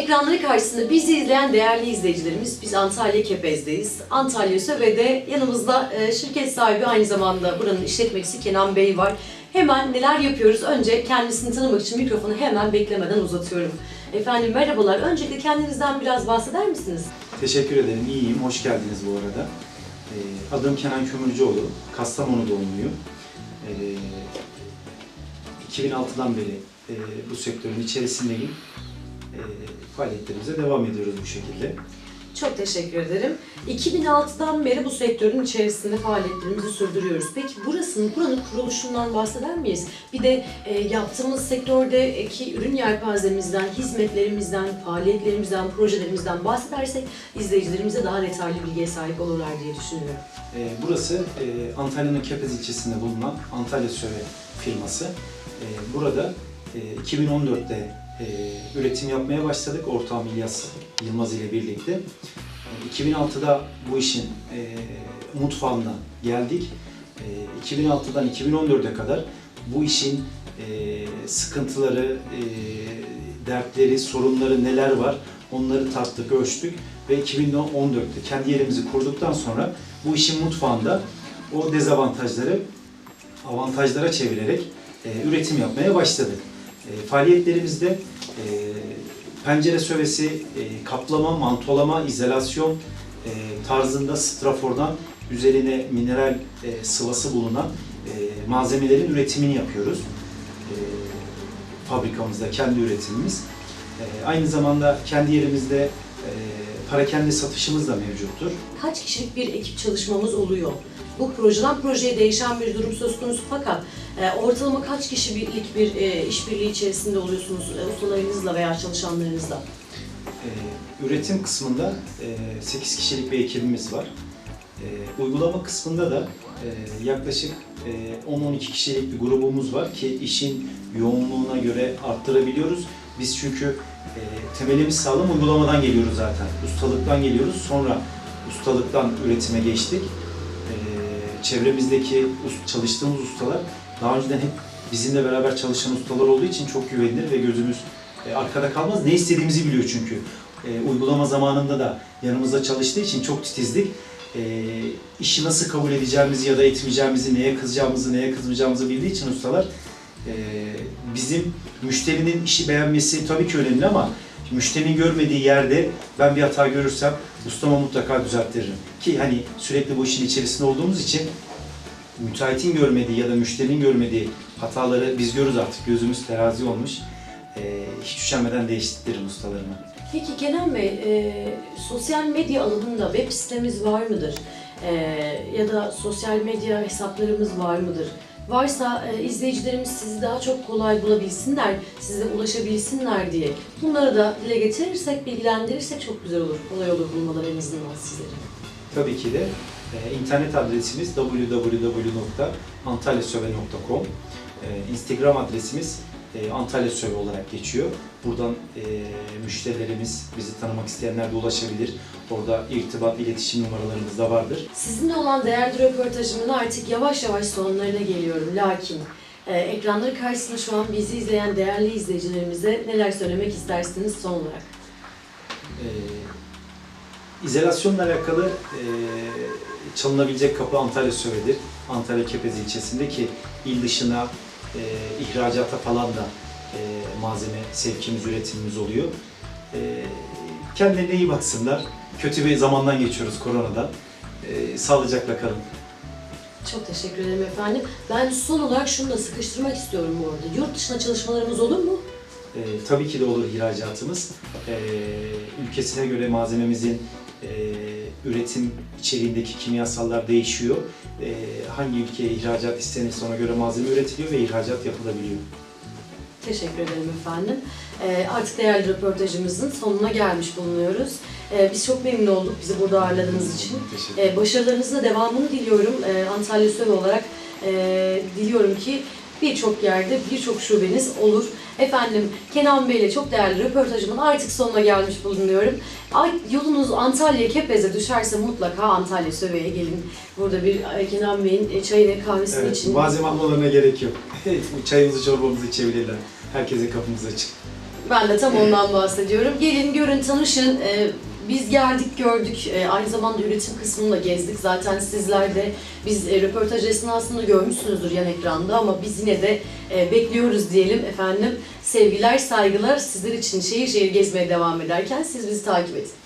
Ekranları karşısında bizi izleyen değerli izleyicilerimiz, biz Antalya Kepez'deyiz. Antalya Söve'de yanımızda e, şirket sahibi aynı zamanda buranın işletmecisi Kenan Bey var. Hemen neler yapıyoruz? Önce kendisini tanımak için mikrofonu hemen beklemeden uzatıyorum. Efendim merhabalar. Öncelikle kendinizden biraz bahseder misiniz? Teşekkür ederim. İyiyim. Hoş geldiniz bu arada. Ee, adım Kenan Kömürcüoğlu. Kastamonu doğumluyum. Ee, 2006'dan beri e, bu sektörün içerisindeyim. Faaliyetlerimize devam ediyoruz bu şekilde. Çok teşekkür ederim. 2006'dan beri bu sektörün içerisinde faaliyetlerimizi sürdürüyoruz. Peki burasının, buranın kuruluşundan bahseder miyiz? Bir de e, yaptığımız sektördeki ürün yelpazemizden, hizmetlerimizden, faaliyetlerimizden, projelerimizden bahsedersek izleyicilerimize daha detaylı bilgiye sahip olurlar diye düşünüyorum. Ee, burası e, Antalya'nın Kepez ilçesinde bulunan Antalya Söve firması. Ee, burada e, 2014'te e, üretim yapmaya başladık ortağım İlyas Yılmaz ile birlikte. E, 2006'da bu işin e, mutfağına geldik. E, 2006'dan 2014'e kadar bu işin e, sıkıntıları, e, dertleri, sorunları neler var onları tarttık, ölçtük ve 2014'te kendi yerimizi kurduktan sonra bu işin mutfağında o dezavantajları avantajlara çevirerek e, üretim yapmaya başladık. E, faaliyetlerimizde e, pencere sövesi, e, kaplama, mantolama, izolasyon e, tarzında strafordan üzerine mineral e, sıvası bulunan e, malzemelerin üretimini yapıyoruz. E, fabrikamızda kendi üretimimiz. E, aynı zamanda kendi yerimizde e, parakende satışımız da mevcuttur. Kaç kişilik bir ekip çalışmamız oluyor? Bu projeden projeye değişen bir durum söz konusu fakat e, ortalama kaç kişi birlik bir e, işbirliği içerisinde oluyorsunuz e, ustalarınızla veya çalışanlarınızla? Ee, üretim kısmında e, 8 kişilik bir ekibimiz var. Ee, uygulama kısmında da e, yaklaşık e, 10-12 kişilik bir grubumuz var ki işin yoğunluğuna göre arttırabiliyoruz. Biz çünkü e, temelimiz sağlam uygulamadan geliyoruz zaten. Ustalıktan geliyoruz. Sonra ustalıktan üretime geçtik. Ee, çevremizdeki çalıştığımız ustalar daha önceden hep bizimle beraber çalışan ustalar olduğu için çok güvenilir ve gözümüz e, arkada kalmaz. Ne istediğimizi biliyor çünkü. E, uygulama zamanında da yanımızda çalıştığı için çok titizlik. E, işi nasıl kabul edeceğimizi ya da etmeyeceğimizi, neye kızacağımızı, neye kızmayacağımızı bildiği için ustalar e, bizim müşterinin işi beğenmesi tabii ki önemli ama müşterinin görmediği yerde ben bir hata görürsem ustama mutlaka düzelttiririm. Ki hani sürekli bu işin içerisinde olduğumuz için müteahhitin görmediği ya da müşterinin görmediği hataları biz görürüz artık. Gözümüz terazi olmuş. Ee, hiç üşenmeden değiştiririm ustalarımı. Peki Kenan Bey, e, sosyal medya alanında web sitemiz var mıdır? E, ya da sosyal medya hesaplarımız var mıdır? Varsa e, izleyicilerimiz sizi daha çok kolay bulabilsinler, size ulaşabilsinler diye. Bunları da dile getirirsek, bilgilendirirsek çok güzel olur. Kolay olur bulmaları en azından sizleri. Tabii ki de e, internet adresimiz www.antalyasöve.com e, Instagram adresimiz e, Antalya Söve olarak geçiyor. Buradan e, müşterilerimiz, bizi tanımak isteyenler de ulaşabilir. Orada irtibat, iletişim numaralarımız da vardır. Sizinle olan değerli röportajımın artık yavaş yavaş sonlarına geliyorum. Lakin e, ekranları karşısında şu an bizi izleyen değerli izleyicilerimize neler söylemek istersiniz son olarak? Ee, izolasyonla alakalı e, çalınabilecek kapı Antalya Söve'dir. Antalya Kepez ilçesinde ki il dışına e, ihracata falan da e, malzeme sevkimiz, üretimimiz oluyor. E, kendilerine iyi baksınlar. Kötü bir zamandan geçiyoruz koronadan. E, sağlıcakla kalın. Çok teşekkür ederim efendim. Ben son olarak şunu da sıkıştırmak istiyorum bu arada. Yurt dışına çalışmalarımız olur mu? E, tabii ki de olur ihracatımız. E, ülkesine göre malzememizin e, üretim içeriğindeki kimyasallar değişiyor. E, hangi ülkeye ihracat istenirse ona göre malzeme üretiliyor ve ihracat yapılabiliyor. Teşekkür ederim efendim. Ee, artık değerli röportajımızın sonuna gelmiş bulunuyoruz. Ee, biz çok memnun olduk bizi burada ağırladığınız için. Ee, başarılarınızın devamını diliyorum. Ee, Antalya Söv olarak e, diliyorum ki birçok yerde birçok şubeniz olur. Efendim Kenan Bey ile çok değerli röportajımın artık sonuna gelmiş bulunuyorum. Ay, yolunuz Antalya Kepez'e düşerse mutlaka Antalya Söv'e gelin. Burada bir e, Kenan Bey'in e, çayını kahvesini Evet, için. malzeme almalarına gerek yok. Çayımızı çorbamızı içebilirler. Herkese kapımız açık. Ben de tam ondan bahsediyorum. Gelin, görün, tanışın. Ee, biz geldik, gördük. Ee, aynı zamanda üretim kısmını da gezdik. Zaten sizler de biz e, röportaj esnasında görmüşsünüzdür yan ekranda ama biz yine de e, bekliyoruz diyelim efendim. Sevgiler, saygılar sizler için şehir şehir gezmeye devam ederken siz bizi takip edin.